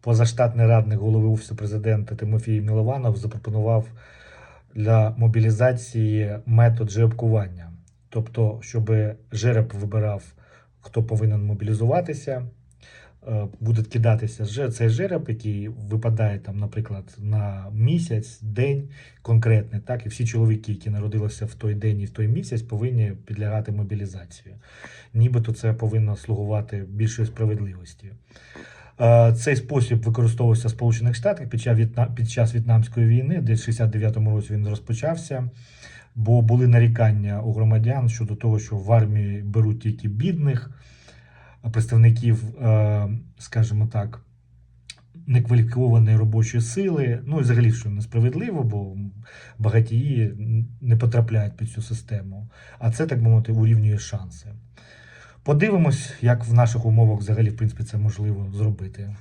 позаштатний радник голови Офісу президента Тимофій Мілованов запропонував для мобілізації метод жеребкування. Тобто, щоб жереб вибирав, хто повинен мобілізуватися, е, буде кидатися цей жереб, який випадає там, наприклад, на місяць, день конкретний, так, і всі чоловіки, які народилися в той день і в той місяць, повинні підлягати мобілізації. Нібито це повинно слугувати більшої справедливості. Е, Цей спосіб використовувався в Сполучених Штатах під час, під час В'єтнамської війни, де в 69-му році він розпочався. Бо були нарікання у громадян щодо того, що в армії беруть тільки бідних представників, е, скажімо так, некваліфікованої робочої сили. Ну і взагалі, що несправедливо, бо багатії не потрапляють під цю систему. А це, так би мовити, урівнює шанси. Подивимось, як в наших умовах взагалі в принципі це можливо зробити.